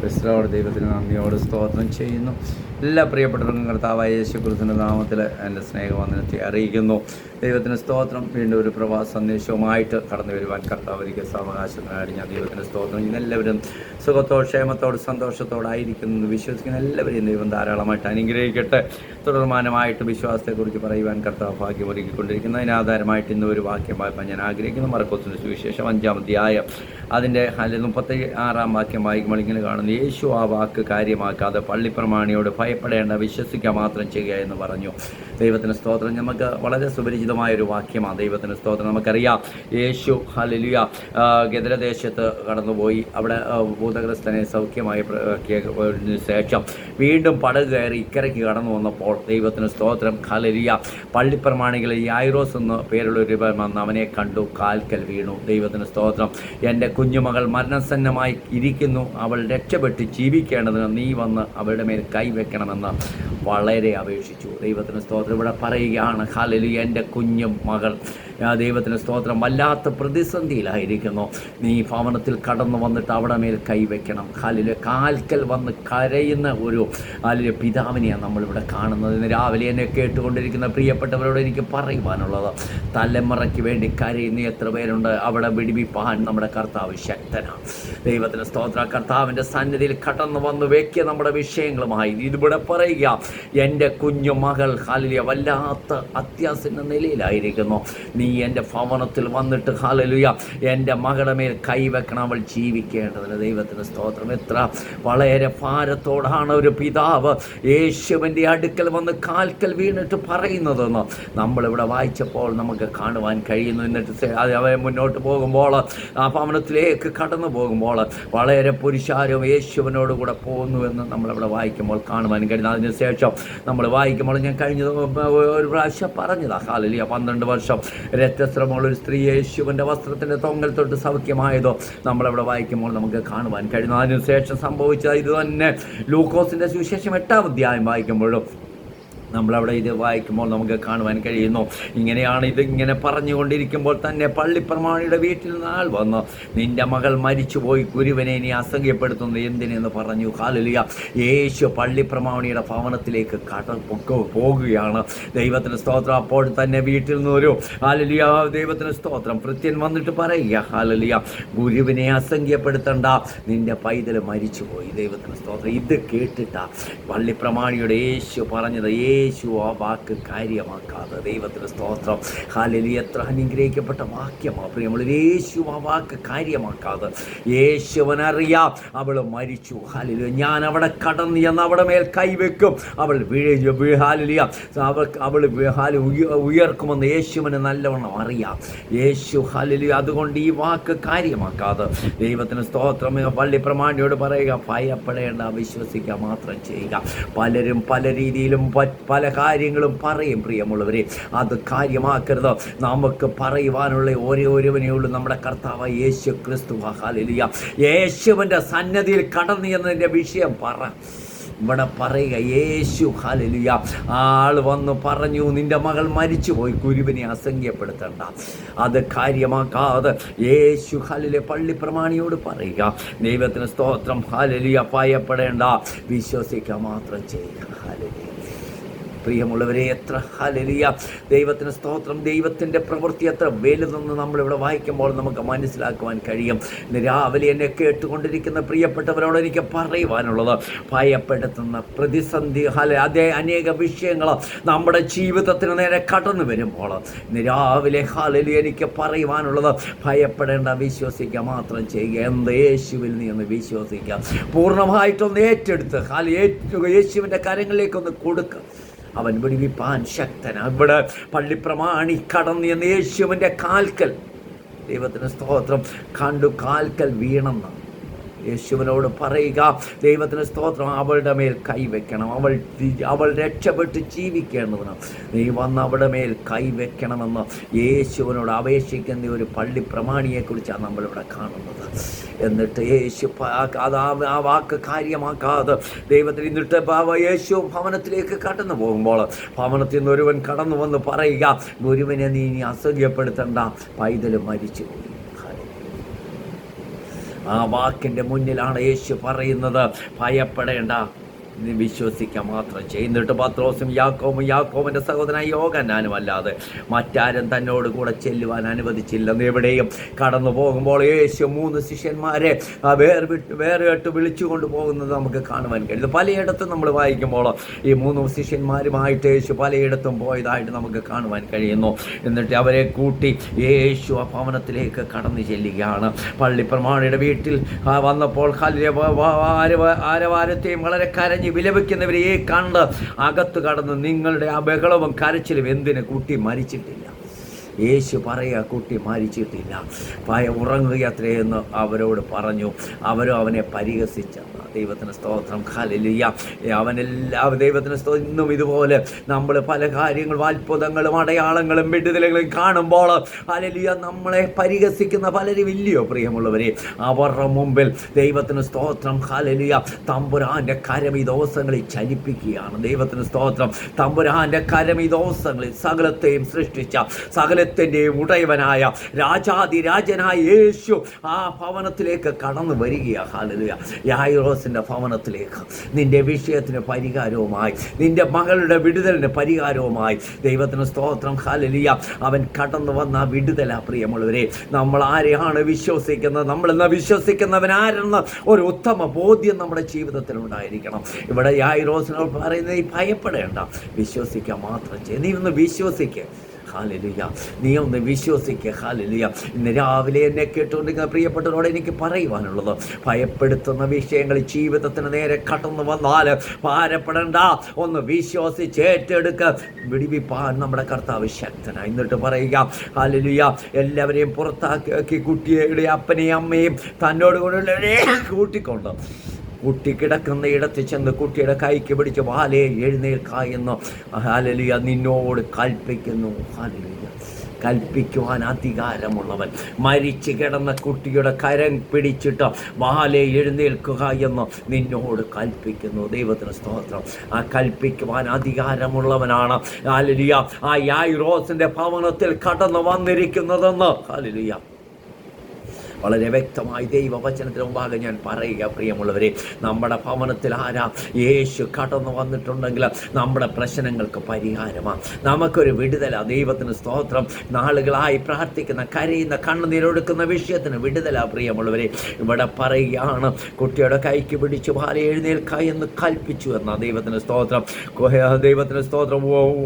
ക്രിസ്തുവോട് ദൈവത്തിന് നന്ദിയോട് സ്തോത്രം ചെയ്യുന്നു. എല്ലാ പ്രിയപ്പെട്ടവർക്കും കർത്താവായ യേശുക്രിസ്തുവിന്റെ നാമത്തിൽ എന്റെ സ്നേഹവന്ദനത്തെ അറിയിക്കുന്നു. ദൈവത്തിന് സ്തോത്രം. വീണ്ടും ഒരു പ്രവാസ സന്ദേശവുമായിട്ട് കടന്നു വരുവാൻ കർത്താവ് ഒരിക്കൽ സാവകാശത്തിനായിട്ട് ഞാൻ ദൈവത്തിന്റെ സ്തോത്രം. ഇന്നെല്ലാവരും സുഖത്തോട് ക്ഷേമത്തോട് സന്തോഷത്തോടായിരിക്കുന്നു വിശ്വസിക്കുന്ന എല്ലാവരെയും ദൈവം ധാരാളമായിട്ട് അനുഗ്രഹിക്കട്ടെ. തുടർമാനമായിട്ട് വിശ്വാസത്തെക്കുറിച്ച് പറയുവാൻ കർത്താവ് ഭാഗ്യം ഒരുക്കിക്കൊണ്ടിരിക്കുന്നതിനാധാരമായിട്ട് ഇന്ന് ഒരു വാക്യം വായ്പ ഞാൻ ആഗ്രഹിക്കുന്നു. മറക്കോസിന്റെ സുവിശേഷം അഞ്ചാം അധ്യായം അതിന്റെ അതിൽ മുപ്പത്തി ആറാം വാക്യം വായിക്കുമ്പോൾ ഇങ്ങനെ കാണുന്നു യേശു ആ വാക്ക് കാര്യമാക്കാതെ പള്ളിപ്രമാണിയോട് ഭയപ്പെടേണ്ട വിശ്വസിക്കുക മാത്രം ചെയ്യുക എന്ന് പറഞ്ഞു. ദൈവത്തിന് സ്തോത്രം. നമുക്ക് വളരെ സുപരിചിതമായ ഒരു വാക്യമാണ് ദൈവത്തിന് സ്തോത്രം. നമുക്കറിയാം യേശു ഹലിയ ഗദരദേശത്ത് കടന്നുപോയി. അവിടെ ഭൂതഗ്രസ്തനെ സൗഖ്യമായി ശേഷം വീണ്ടും പടക് കയറി ഇക്കരയ്ക്ക് കടന്നു വന്നപ്പോൾ ദൈവത്തിന് സ്തോത്രം ഹലലിയ പള്ളിപ്രമാണികളിൽ യായിറോസ് എന്ന് പേരുള്ള ഒരു വന്ന് അവനെ കണ്ടു കാൽക്കൽ വീണു. ദൈവത്തിന് സ്തോത്രം എന്റെ കുഞ്ഞുമകൾ മരണസന്നമായി ഇരിക്കുന്നു. അവൾ രക്ഷപ്പെട്ട് ജീവിക്കേണ്ടതിന് നീ വന്ന് അവരുടെ മേൽ കൈവെക്കണമെന്ന് വളരെ അപേക്ഷിച്ചു. ദൈവത്തിന് സ്തോത്രം ഇവിടെ പറയുകയാണ് ഹാലലി എന്റെ കുഞ്ഞു മകൾ. ദൈവത്തിന് സ്തോത്രം വല്ലാത്ത പ്രതിസന്ധിയിലായിരിക്കുന്നു. നീ ഭവനത്തിൽ കടന്നു വന്നിട്ട് അവിടെ മേൽ കൈവയ്ക്കണം കാലിൽ കാൽക്കൽ വന്ന് കരയുന്ന ഒരു അതിലെ പിതാവിനെയാണ് നമ്മളിവിടെ കാണുന്നത്. ഇന്ന് രാവിലെ എന്നെ കേട്ടുകൊണ്ടിരിക്കുന്ന പ്രിയപ്പെട്ടവരോട് എനിക്ക് പറയുവാനുള്ളത് തലമുറയ്ക്ക് വേണ്ടി കരയുന്ന എത്ര പേരുണ്ട്? അവിടെ വിടിവിപ്പാൻ നമ്മുടെ കർത്താവ് ശക്തനാണ് ദൈവത്തിന് സ്തോത്ര. കർത്താവിന്റെ സന്നിധിയിൽ കടന്നു വന്ന് വെക്കിയ നമ്മുടെ വിഷയങ്ങളുമായി ഇതിവിടെ പറയുക. എന്റെ കുഞ്ഞു മകൾ ഹാലിയ വല്ലാത്ത അത്യാസന്ന നിലയിലായിരിക്കുന്നു. നീ എന്റെ ഭവനത്തിൽ വന്നിട്ട് ഹാലലുയ എന്റെ മകളുടെ മേൽ കൈവെക്കണം അവൾ ജീവിക്കേണ്ടതിന് ദൈവത്തിന് സ്തോത്രം. എത്ര വളരെ ഭാരത്തോടാണ് ഒരു പിതാവ് യേശുവിന്റെ അടുക്കൽ വന്ന് കാൽക്കൽ വീണിട്ട് പറയുന്നതെന്ന് നമ്മളിവിടെ വായിച്ചപ്പോൾ നമുക്ക് കാണുവാൻ കഴിയുന്നു. എന്നിട്ട് അവൻ മുന്നോട്ട് പോകുമ്പോൾ ആ ഭവനത്തിലേക്ക് കടന്നു പോകുമ്പോൾ വളരെ പുരുഷാരും യേശുവിനോട് കൂടെ പോകുന്നുവെന്ന് നമ്മളിവിടെ വായിക്കുമ്പോൾ കാണുവാൻ കഴിയുന്നു. അതിനുശേഷം നമ്മൾ വായിക്കുമ്പോൾ ഞാൻ കഴിഞ്ഞ ഒരു പ്രാവശ്യം പറഞ്ഞതാ ഹാലലിയ പന്ത്രണ്ട് വർഷം രക്തസ്രമമുള്ള ഒരു സ്ത്രീ യേശുവിന്റെ വസ്ത്രത്തിന്റെ തൊങ്ങൽ തൊട്ട് സൗഖ്യമായതോ നമ്മളവിടെ വായിക്കുമ്പോൾ നമുക്ക് കാണുവാൻ കഴിയുന്നു. അതിനുശേഷം സംഭവിച്ച ഇത് തന്നെ ലൂക്കോസിന്റെ സുവിശേഷം എട്ടാം അധ്യായം വായിക്കുമ്പോഴും നമ്മളവിടെ ഇത് വായിക്കുമ്പോൾ നമുക്ക് കാണുവാൻ കഴിയുന്നു. ഇങ്ങനെയാണ് ഇത് ഇങ്ങനെ പറഞ്ഞുകൊണ്ടിരിക്കുമ്പോൾ തന്നെ പള്ളിപ്രമാണിയുടെ വീട്ടിൽ ആൾ വന്നു. നിന്റെ മകൾ മരിച്ചുപോയി ഗുരുവനെ നീ അസംഖ്യപ്പെടുത്തുന്നു എന്തിനെന്ന് പറഞ്ഞു. കാലലിയ യേശു പള്ളിപ്രമാണിയുടെ ഭവനത്തിലേക്ക് കട പൊക്ക- പോകുകയാണ് ദൈവത്തിന് സ്തോത്രം. അപ്പോൾ തന്നെ വീട്ടിൽ നിന്ന് ഒരു ഹാലലിയ ദൈവത്തിന് സ്തോത്രം. കൃത്യൻ വന്നിട്ട് പറയുക ഹാലലിയ ഗുരുവിനെ അസംഖ്യപ്പെടുത്തണ്ട. നിന്റെ പൈതൽ മരിച്ചുപോയി. ദൈവത്തിന് സ്തോത്രം. ഇത് കേട്ടിട്ടാ പള്ളിപ്രമാണിയുടെ യേശു പറഞ്ഞത്. യേശു ആ വാക്ക് കാര്യമാക്കാതെ. ദൈവത്തിന് സ്തോത്രം. ഹാലലി എത്ര അനുഗ്രഹിക്കപ്പെട്ട വാക്യമാണ് പ്രിയമുള്ള യേശു ആ വാക്ക് കാര്യമാക്കാതെ. യേശുവനറിയാം അവൾ മരിച്ചു. ഹാലലി ഞാൻ അവിടെ കടന്ന് ചെന്ന് അവിടെ മേൽ കൈവെക്കും. അവൾ വീഴ. ഹാലലിയ അവൾ അവൾ ഹാല ഉയർക്കുമെന്ന് യേശുവിന് നല്ലവണ്ണം അറിയാം. യേശു ഹാലലി അതുകൊണ്ട് ഈ വാക്ക് കാര്യമാക്കാതെ. ദൈവത്തിന് സ്തോത്രം. പള്ളി പ്രമാണിയോട് പറയുക ഭയപ്പെടേണ്ട വിശ്വസിക്കുക മാത്രം ചെയ്യുക. പലരും പല രീതിയിലും പല കാര്യങ്ങളും പറയും പ്രിയമുള്ളവരെ. അത് കാര്യമാക്കരുത്. നമുക്ക് പറയുവാനുള്ള ഓരോ ഒരുവനേ ഉള്ളൂ നമ്മുടെ കർത്താവ് യേശു ക്രിസ്തു ഹാലിയ യേശുവിന്റെ സന്നദ്ധിയിൽ കടന്നു എന്നതിന്റെ വിഷയം പറ. ഇവിടെ പറയുക യേശു ഹലലിയ ആൾ വന്ന് പറഞ്ഞു നിന്റെ മകൾ മരിച്ചു പോയി കുരുവിനെ അസംഖ്യപ്പെടുത്തണ്ട. അത് കാര്യമാക്കാതെ യേശു ഹലിലെ പള്ളി പ്രമാണിയോട് പറയുക. ദൈവത്തിന് സ്തോത്രം. ഹലലിയ ഭയപ്പെടേണ്ട. വിശ്വസിക്കുക മാത്രം ചെയ്യുക. ഹലിയ പ്രിയമുള്ളവരെ എത്ര ഹലലിയ ദൈവത്തിന് സ്തോത്രം ദൈവത്തിന്റെ പ്രവൃത്തി എത്ര വലുതെന്ന് നമ്മളിവിടെ വായിക്കുമ്പോൾ നമുക്ക് മനസ്സിലാക്കുവാൻ കഴിയും. രാവിലെ എന്നെ കേട്ടുകൊണ്ടിരിക്കുന്ന പ്രിയപ്പെട്ടവരോട് എനിക്ക് പറയുവാനുള്ളത് ഭയപ്പെടുത്തുന്ന പ്രതിസന്ധി ഹല അതേ അനേക വിഷയങ്ങൾ നമ്മുടെ ജീവിതത്തിന് നേരെ കടന്നു വരുമ്പോൾ. രാവിലെ ഹലലി എനിക്ക് പറയുവാനുള്ളത് ഭയപ്പെടേണ്ട വിശ്വസിക്കുക മാത്രം ചെയ്യുക. എന്ത് യേശുവിൽ നീ ഒന്ന് വിശ്വസിക്കുക പൂർണമായിട്ടൊന്ന് ഏറ്റെടുത്ത് ഹാല ഏറ്റു യേശുവിന്റെ കാര്യങ്ങളിലേക്കൊന്ന് കൊടുക്കുക അവൻ വിടിവിപ്പാൻ ശക്തൻ. ഇവിടെ പള്ളിപ്രമാണി കടന്നു എന്ന് യേശുവിന്റെ കാൽക്കൽ. ദൈവത്തിന് സ്തോത്രം. കണ്ടു കാൽക്കൽ വീണെന്ന്. യേശുവിനോട് പറയുക ദൈവത്തിന് സ്തോത്രം അവളുടെ മേൽ കൈവെക്കണം അവൾ അവൾ രക്ഷപ്പെട്ട് ജീവിക്കേണ്ടതിന് നീ വന്ന് അവളുടെ മേൽ കൈവെക്കണമെന്ന് യേശുവിനോട് അപേക്ഷിക്കുന്ന ഒരു പള്ളി പ്രമാണിയെക്കുറിച്ചാണ് നമ്മളിവിടെ കാണുന്നത്. എന്നിട്ട് യേശു ആ വാക്ക് കാര്യമാക്കാതെ ദൈവത്തിൽ എന്നിട്ട് യേശു ഭവനത്തിലേക്ക് കടന്നു പോകുമ്പോൾ ഭവനത്തിൽ നിന്ന് ഒരുവൻ കടന്നു വന്ന് പറയുക ഗുരുവിനെ നീ ഇനി അസഹ്യപ്പെടുത്തണ്ട പൈതൽ മരിച്ചു. പോയി ആ വാക്കിന്റെ മുന്നിലാണ് യേശു പറയുന്നത്. ഭയപ്പെടേണ്ട. വിശ്വസിക്കുക മാത്രം ചെയ്യുന്നിട്ട് പത്രോസും യാക്കോമും യാക്കോമിന്റെ സഹോദരൻ യോഗനാനും അല്ലാതെ മറ്റാരും തന്നോട് കൂടെ ചെല്ലുവാൻ അനുവദിച്ചില്ലെന്ന് എവിടെയും കടന്നു പോകുമ്പോൾ യേശു മൂന്ന് ശിഷ്യന്മാരെ വേർ വിട്ട് വേറെ വേറിട്ട് വിളിച്ചുകൊണ്ട് പോകുന്നത് നമുക്ക് കാണുവാൻ കഴിയും പലയിടത്തും നമ്മൾ വായിക്കുമ്പോൾ ഈ മൂന്ന് ശിഷ്യന്മാരുമായിട്ട് യേശു പലയിടത്തും പോയതായിട്ട് നമുക്ക് കാണുവാൻ കഴിയുന്നു. എന്നിട്ട് അവരെ കൂട്ടി യേശു ആ ഭവനത്തിലേക്ക് കടന്നു ചെല്ലുകയാണ്. പള്ളിപ്രമാണിയുടെ വീട്ടിൽ വന്നപ്പോൾ ആരവാരത്തെയും വളരെ കരഞ്ഞ് വിലപിക്കുന്നവരെ കണ്ട് അകത്ത് കടന്ന് നിങ്ങളുടെ ആ ബഹളവും കരച്ചിലും എന്തിന് കുട്ടി മരിച്ചിട്ടില്ല? യേശു പറയുക കുട്ടി മരിച്ചിട്ടില്ല. പായ ഉറങ്ങുകയത്രേ എന്ന് അവരോട് പറഞ്ഞു. അവരും അവനെ പരിഹസിച്ച. ദൈവത്തിന് സ്തോത്രം. ഖലിയ അവനെല്ലാ ദൈവത്തിന് സ്തോത്രം. ഇന്നും ഇതുപോലെ നമ്മൾ പല കാര്യങ്ങളും അത്ഭുതങ്ങളും അടയാളങ്ങളും വിടുതലുകളും കാണുമ്പോൾ ഹലിയ നമ്മളെ പരിഹസിക്കുന്ന പലരും ഇല്ലയോ പ്രിയമുള്ളവരെ? അവരുടെ മുമ്പിൽ ദൈവത്തിന് സ്തോത്രം. ഹലലിയ തമ്പുരാന്റെ കരം ഈ ദിവസങ്ങളിൽ ചലിപ്പിക്കുകയാണ്. ദൈവത്തിന് സ്തോത്രം. തമ്പുരാന്റെ കരം ഈ ദിവസങ്ങളിൽ സകലത്തെയും സൃഷ്ടിച്ച സകലത്തിന്റെയും ഉടയവനായ രാജാതിരാജനായ യേശു ആ ഭവനത്തിലേക്ക് കടന്നു വരികയാണ് ഹാലലുയ യായിറോസിന്റെ ഭവനത്തിലേക്ക്. നിന്റെ വിഷയത്തിന് പരിഹാരവുമായി നിന്റെ മകളുടെ വിടുതലിന് പരിഹാരവുമായി ദൈവത്തിന് സ്തോത്രം. ഹാലലിയ അവൻ കടന്നു വന്ന വിടുതല പ്രിയമുള്ളവരെ. നമ്മൾ ആരെയാണ് വിശ്വസിക്കുന്നത്? നമ്മൾ എന്ന വിശ്വസിക്കുന്നവൻ ആരെന്ന് ഒരു ഉത്തമ ബോധ്യം നമ്മുടെ ജീവിതത്തിൽ ഉണ്ടായിരിക്കണം. ഇവിടെ യായിറോസിനോട് പറയുന്നത് നീ ഭയപ്പെടേണ്ട. വിശ്വസിക്കുക മാത്രം ഒന്ന് വിശ്വസിക്കുക ഹാലലുയ. നീ ഒന്ന് വിശ്വസിക്കുക ഹാലലുയ. ഇന്ന് രാവിലെ എന്നെ കേട്ടുകൊണ്ടിരിക്കുന്ന പ്രിയപ്പെട്ടവരോട് എനിക്ക് പറയുവാനുള്ളത് ഭയപ്പെടുത്തുന്ന വിഷയങ്ങൾ ജീവിതത്തിന് നേരെ കടന്നു വന്നാൽ ഭാരപ്പെടണ്ട. ഒന്ന് വിശ്വസിച്ച് ഏറ്റെടുക്ക. വിടിവിപ്പാൻ നമ്മുടെ കർത്താവ് ശക്തനായി എന്നിട്ട് പറയുക ഹാലലുയ എല്ലാവരെയും പുറത്താക്കി കുട്ടിയുടെ അപ്പനെയും അമ്മയും തന്നോട് കൂടെ കൂട്ടിക്കൊണ്ട് കുട്ടി കിടക്കുന്ന ഇടത്ത് ചെന്ന് കുട്ടിയുടെ കൈക്ക് പിടിച്ച് വാലേ എഴുന്നേൽക്ക ഹാലലിയ നിന്നോട് കൽപ്പിക്കുന്നു. ഹാലലിയ. കൽപ്പിക്കുവാൻ അധികാരമുള്ളവൻ. മരിച്ചു കിടന്ന കുട്ടിയുടെ കരം പിടിച്ചിട്ട് വാലെ എഴുന്നേൽക്കുക എന്ന് നിന്നോട് കൽപ്പിക്കുന്നു. ദൈവത്തിന് സ്തോത്രം. ആ കൽപ്പിക്കുവാൻ അധികാരമുള്ളവനാണ്. ഹാലലിയ ആ യായിറോസിന്റെ ഭവനത്തിൽ കടന്നു വന്നിരിക്കുന്നതെന്ന്. ഹാലലിയ. വളരെ വ്യക്തമായി ദൈവവചനത്തിന് മുമ്പാകെ ഞാൻ പറയുക പ്രിയമുള്ളവരെ നമ്മുടെ ഭവനത്തിൽ ആരാ? യേശു കടന്നു വന്നിട്ടുണ്ടെങ്കിൽ നമ്മുടെ പ്രശ്നങ്ങൾക്ക് പരിഹാരമാണ് നമുക്കൊരു വിടുതല. ദൈവത്തിന് സ്തോത്രം. നാളുകളായി പ്രാർത്ഥിക്കുന്ന കരയുന്ന കണ്ണുനീരൊടുക്കുന്ന വിഷയത്തിന് വിടുതല പ്രിയമുള്ളവരെ. ഇവിടെ പറയുകയാണ് കുട്ടിയുടെ കൈക്ക് പിടിച്ച് ഭാര എഴുന്നേൽക്ക എന്ന് കൽപ്പിച്ചു എന്ന ദൈവത്തിന് സ്തോത്രം. ദൈവത്തിന് സ്തോത്രം.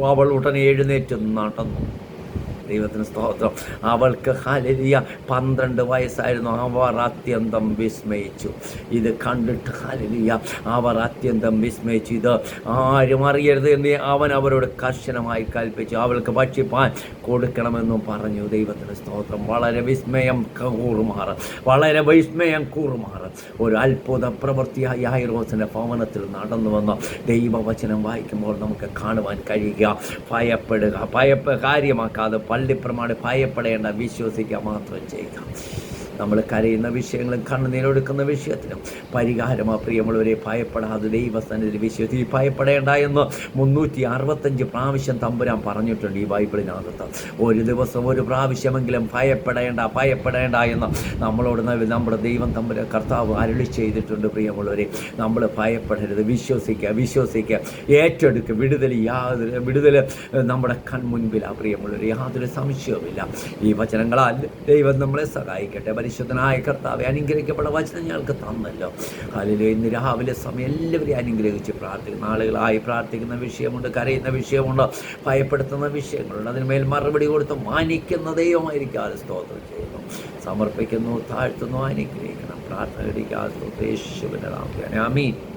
അവൾ ഉടനെ എഴുന്നേറ്റ് നടന്നു. ദൈവത്തിന് സ്തോത്രം. അവൾക്ക് ഹലലിയ പന്ത്രണ്ട് വയസ്സായിരുന്നു. അവർ അത്യന്തം വിസ്മയിച്ചു. ഇത് കണ്ടിട്ട് ഹലലിയ അവർ അത്യന്തം വിസ്മയിച്ചു. ഇത് ആരും അറിയരുത് എന്ന് അവൻ അവരോട് കർശനമായി കൽപ്പിച്ചു. അവൾക്ക് ഭക്ഷിപ്പാൻ കൊടുക്കണമെന്നും പറഞ്ഞു. ദൈവത്തിന് സ്തോത്രം. വളരെ വിസ്മയം കൂറുമാറ് വളരെ വിസ്മയം കൂറുമാറ് ഒരു അത്ഭുത പ്രവൃത്തിയായി ഹൈറോസിന്റെ ഭവനത്തിൽ നടന്നു വന്ന. ദൈവവചനം വായിക്കുമ്പോൾ നമുക്ക് കാണുവാൻ കഴിയുക. ഭയപ്പെടുക. ഭയപ്പ് കാര്യമാക്കാതെ പള്ളിപ്രമാणे ഭയപ്പെടേണ്ട വിശ്വസിക്കുക മാത്രം ചെയ്യുക. നമ്മൾ കരയുന്ന വിഷയങ്ങളും കണ്ണുനീരൊടുക്കുന്ന വിഷയത്തിനും പരിഹാരമാ പ്രിയമുള്ളവരെ ഭയപ്പെടാതെ ദൈവസന്നിധി വിഷയത്തിൽ ഭയപ്പെടേണ്ട എന്ന് മുന്നൂറ്റി അറുപത്തഞ്ച് പ്രാവശ്യം തമ്പുരാൻ പറഞ്ഞിട്ടുണ്ട് ഈ ബൈബിളിനകത്ത്. ഒരു ദിവസം ഒരു പ്രാവശ്യമെങ്കിലും ഭയപ്പെടേണ്ട ഭയപ്പെടേണ്ട എന്ന് നമ്മളോട് നമ്മുടെ ദൈവം തമ്പുര കർത്താവ് അരുളി ചെയ്തിട്ടുണ്ട് പ്രിയമുള്ളവരെ. നമ്മൾ ഭയപ്പെടരുത് വിശ്വസിക്കുക വിശ്വസിക്കുക ഏറ്റെടുക്കുക വിടുതൽ യാതൊരു വിടുതൽ നമ്മുടെ കൺമുൻപിലാണ് പ്രിയമുള്ളവർ യാതൊരു സംശയവുമില്ല. ഈ വചനങ്ങളാൽ ദൈവം നമ്മളെ സഹായിക്കട്ടെ. പരിശുദ്ധനായ കർത്താവെ അനുഗ്രഹിക്കപ്പെട്ട വചനം ഞങ്ങൾക്ക് തന്നല്ലോ. അതിൽ ഇന്ന് രാവിലെ സമയം എല്ലാവരെയും അനുഗ്രഹിച്ച് പ്രാർത്ഥിക്കുന്ന ആളുകളായി പ്രാർത്ഥിക്കുന്ന വിഷയമുണ്ട് കരയുന്ന വിഷയമുണ്ട് ഭയപ്പെടുത്തുന്ന വിഷയങ്ങളുണ്ട്. അതിന്മേൽ മറുപടി കൊടുത്ത് മാനിക്കുന്ന ദൈവമായിരിക്കാതെ സ്തോത്രം ചെയ്യുന്നു. സമർപ്പിക്കുന്നു താഴ്ത്തുന്നു അനുഗ്രഹിക്കണം. പ്രാർത്ഥന യേശുവിന്റെ നാമത്തിൽ. ആമീൻ.